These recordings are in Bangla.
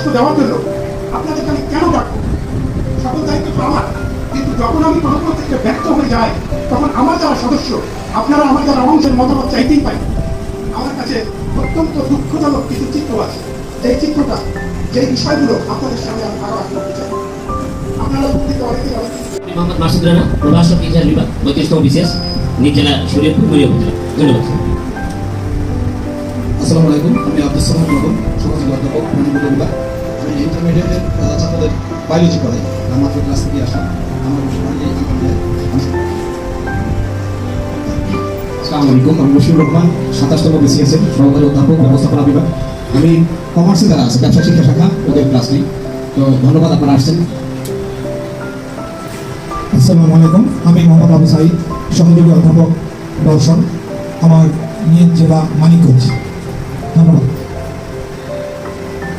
কষ্ট দেওয়ার জন্য আপনাদেরকে আমি কেন ডাকবো? সকল দায়িত্ব তো আমার। কিন্তু যখন আমি কোনো কোনো থেকে ব্যর্থ হয়ে যাই, তখন আমার যারা সদস্য, আপনারা আমার যারা অংশের মতামত চাইতেই পাই আমার কাছে অত্যন্ত দুঃখজনক কিছু চিত্র আছে। যে চিত্রটা যে বিষয়গুলো আপনাদের সামনে আমি আরও করতে চাই। আপনারা উপস্থিত অনেকেই অনেক মোহাম্মদ মাসুদ রানা, প্রভাষক ইতিহাস বিভাগ বত্রিশতম বিশেষ নিজ জেলা। শরীয়তপুর ধন্যবাদ। আসসালামু আলাইকুম। আমি আব্দুল সালাম অধ্যাপক আমি ইন্টারমিডিয়েটের আহ, ছাত্রদের বায়োলজি পড়াই। আমার ক্লাস থেকে আসলাম আমার আলাইকুম। আমি মুশিউর রহমান সাতাশতম বিসিএস এর সহকারী অধ্যাপক ব্যবস্থাপনা বিভাগ। আমি কমার্সে যারা আছে ব্যবসা শিক্ষা শাখা ওদের ক্লাস নিই। তো ধন্যবাদ আপনারা আসছেন। আসসালামু আলাইকুম। আমি মোহাম্মদ আবু সাইদ সহযোগী অধ্যাপক দর্শন। আমার নিজ জেলা মানিকগঞ্জ। ধন্যবাদ।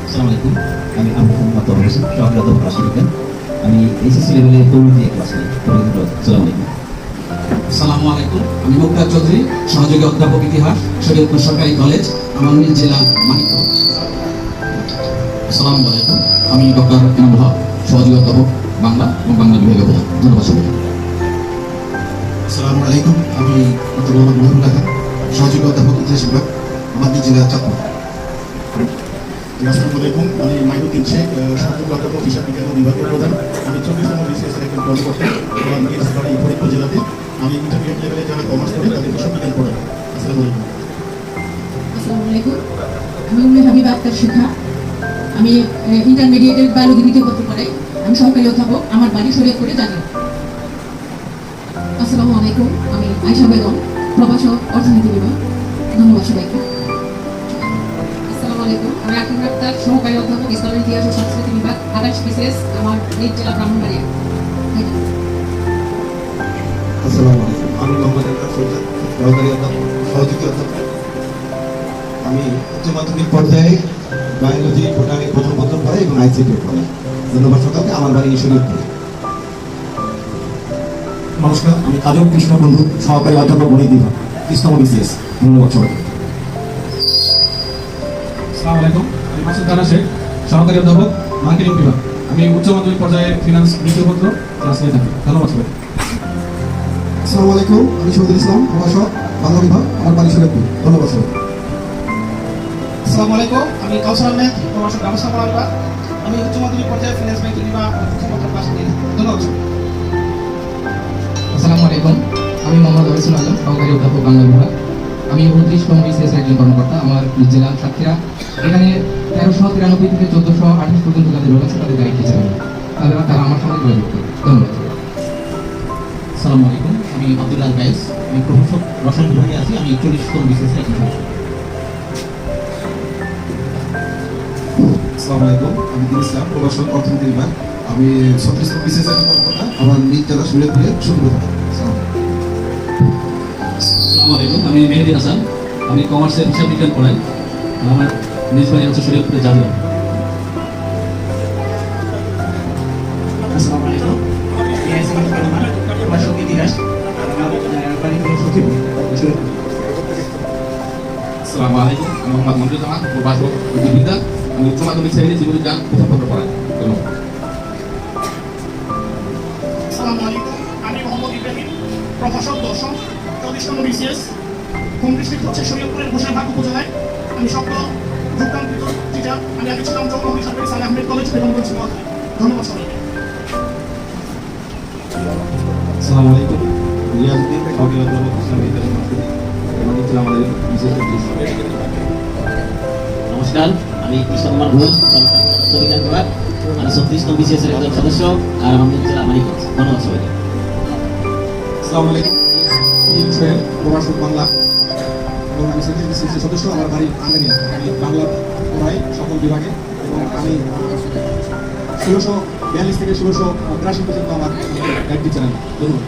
আসসালামু আলাইকুম। আমি আবু মোহাম্মদ তহর হোসেন সহকারী অধ্যাপক রাষ্ট্রবিজ্ঞান আমি এইচএসসি লেভেলে তরুণ দিয়ে ক্লাস নিই আসসালামু আলাইকুম। আসসালামু আলাইকুম। আমি মুক্তার চৌধুরী সহযোগী অধ্যাপক ইতিহাস শরীয়তপুর সরকারি কলেজ আমার নিজ জেলা মানিকগঞ্জ। আসসালামু আলাইকুম। আমি ডক্টর ইনামুল হক সহযোগী অধ্যাপক বাংলা এবং বাংলা বিভাগীয় প্রধান। ধন্যবাদ সবাইকে। আসসালামু আলাইকুম। আমি ডক্টর মোহাম্মদ সহযোগী অধ্যাপক ইতিহাস বিভাগ। নিজ জেলা চাঁদপুর আসসালামু আলাইকুম আমি মাইনুদ্দিন শেখ অধ্যাপক হিসাব বিজ্ঞান বিভাগের প্রধান। আমি চব্বিশতম বিসিএস এর একজন কর্মকর্তা, এবং বাড়ি ফরিদপুর জেলাতে। আমি ইন্টারমিডিয়েট লেভেলে যারা কমার্স করে তাদের হিসাব বিজ্ঞান পড়াই আসসালামু আলাইকুম। আমি উম্মে হাবিবা আক্তার শিখা। আমি ইন্টারমিডিয়েটের বায়োলজি দ্বিতীয় পত্র পড়াই আমি সহকারী অধ্যাপক। আমার বাড়ি শরীয়তপুরে জানি। আসসালামু আলাইকুম। আমি আয়শা বেগম, প্রভাষক, অর্থনীতি বিভাগ। ধন্যবাদ সবাইকে। আসসালামু আলাইকুম আমি আকিম আক্তার সহকারী অধ্যাপক ইতিহাস ও সংস্কৃতি বিভাগ আকাশ বিশেষ আমার নিজ জেলা ব্রাহ্মণবাড়িয়া। আমি মোহাম্মদ অধ্যাপক, সহযোগী অধ্যাপক। আমি উচ্চ মাধ্যমিক পর্যায়ে বায়োলজি বোটানি প্রথম পত্র পড়াই এবং আইসিটি পড়াই। ধন্যবাদ সকলকে, আমার বাড়ি শরীরপুর নমস্কার, আমি কাজল কৃষ্ণ বন্ধু সহকারী অধ্যাপক গণিত বিভাগ ইসলাম বিসিএস। ধন্যবাদ আসসালামু আলাইকুম। আমি মাসুদ রানা শেখ সহকারী অধ্যাপক মার্কেটিং বিভাগ। আমি উচ্চ মাধ্যমিক পর্যায়ে ফিনান্স দ্বিতীয় পত্র ক্লাস নিয়ে থাকি। ধন্যবাদ সবাই আসসালামু আলাইকুম আমি শহীদুল ইসলাম প্রভাষক বাংলা বিভাগ আমার বাড়ি শরীয়তপুর ধন্যবাদ সবাই আসসালামু আলাইকুম আমি কাউসার আহমেদ প্রভাষক ব্যবস্থাপনা বিভাগ আমি উচ্চ মাধ্যমিক পর্যায়ে ফিনান্স ব্যাংকিং বিভাগ প্রথম ক্লাস নিই ধন্যবাদ আসসালামু আলাইকুম আমি মোহাম্মদ ওয়াইসুল আলম সহকারী অধ্যাপক বাংলা বিভাগ। আমি উনত্রিশতম বিসিএস একজন কর্মকর্তা আমার নিজ জেলা সাতক্ষীরা এখানে তেরোশো তিরানব্বই থেকে চোদ্দোশো আঠাশ পর্যন্ত যাদের রোল আছে তাদের গাইড টিচার আমি তারা তারা আমার সঙ্গে যোগাযোগ করে ধন্যবাদ। আসসালামু আলাইকুম। আমি আব্দুল্লাহ গাইস আমি প্রভাষক রসায়ন বিভাগে আছি। আমি চল্লিশতম বিশেষ একজন সদস্য। আসসালামু আলাইকুম। আমি দিন ইসলাম প্রভাষক অর্থনীতি বিভাগ। আমি ছত্রিশতম বিশেষ একজন কর্মকর্তা। আমার নিজ জেলা শরীরপুরে শুরু আসসালামু আলাইকুম। আমি মেহেদি হাসান। আমি কমার্সের হিসাব বিজ্ঞান পড়াই। আমার নিজ বাড়ি হচ্ছে শরীয়তপুরে জাদুয়া আসসালামু আলাইকুম। আমার বাড়ি সচিব। আসসালামু আলাইকুম। আমি মোহাম্মদ মন্দির জামান প্রভাষক বিদ্যা আমি উচ্চ মাধ্যমিক শ্রেণি জীববিজ্ঞান প্রথম পত্র পড়াই। আসসালামু আলাইকুম। আমি মোহাম্মদ ইব্রাহিম প্রভাষক দর্শন চল্লিশতম বিসিএস। হোম ডিস্ট্রিক্ট হচ্ছে শরীয়তপুরের ঘোষাঘাট উপজেলায় আমি সকল যোগদানকৃত টিচার আমি আগে ছিলাম চৌমহী সরকারি সালে আহমেদ কলেজ বেগমগঞ্জ মহাখালী ধন্যবাদ সবাইকে। আসসালামু আলাইকুম। সহকারী অধ্যাপক ইসলামী ইতিহাস সংস্কৃতি এবং ইসলাম আমাদের বিশেষ নমস্কার আমি কৃষ্ণ কুমার ভুল বিজ্ঞান বিভাগ আমি ছত্রিশতম বিশেষ এর একজন সদস্য আর নিজ জেলা মানিকগঞ্জ। ধন্যবাদ সবাইকে। আসসালামু আলাইকুম। সোহেল প্রভাষক বাংলা এবং আমি সেন্ট্রাল সদস্য আমার বাড়ি আঙ্গারিয়া আমি বাংলা পড়াই সকল বিভাগে এবং আমি ষোলোশো বিয়াল্লিশ থেকে ষোলোশো তিরাশি পর্যন্ত আমার গাইড টিচার আমি ধন্যবাদ।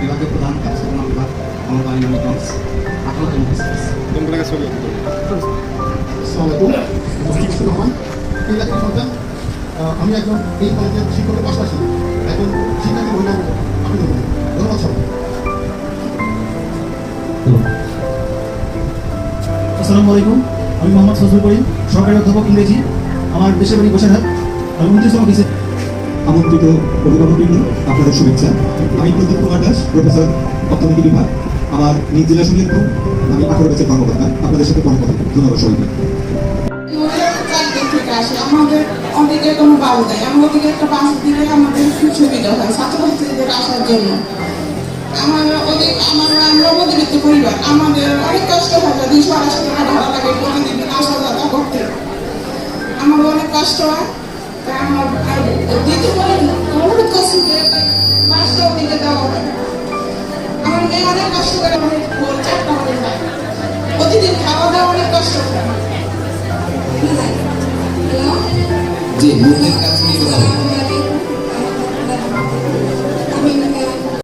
বিভাগের প্রধান ব্যবস্থাপনা বিভাগ আমার বাড়ি মানিকগঞ্জ আঠারোতম আমি একজন এই কলেজের শিক্ষকের পাশাপাশি একজন শিক্ষার্থী মহিলা আসসালামু আলাইকুম। আমি মোহাম্মদ ফজলুল করিম, সরকারি অধ্যাপক ইংরেজি, আমার দেশের বাড়ি বসেরহাট। আমি উনত্রিশতম বিসিএস আমন্ত্রিত অভিভাবকবৃন্দ আপনাদের শুভেচ্ছা। আমি প্রদীপ কুমার দাস, প্রফেসর অর্থনীতি বিভাগ। আমার নিজ জেলা সুলিয়াপুর আমি আঠারো বছর কর্মকর্তা। আপনাদের সাথে কর্মকর্তা ধন্যবাদ সবাইকে। আমাদের ওদিকে কোনো বাবু দেয় আমরা একটা বাস দিলে আমাদের সুবিধা হয় ছাত্রছাত্রীদের আসার জন্য আমাদের ওদিক আমার আমরা মধ্যবিত্ত পরিবার আমাদের অনেক কষ্ট হয় যদি সরাসরি টাকা ভাড়া লাগে প্রতিদিন আসা যাওয়া করতে আমার অনেক কষ্ট হয় তাই আমার দ্বিতীয় অনুরোধ করছি যে বাসটা ওদিকে দেওয়া হবে আমার মেয়ে অনেক কষ্ট করে অনেক চারটা হয়ে যায় প্রতিদিন খাওয়া দাওয়া অনেক কষ্ট হয় জি মুখের কাছে।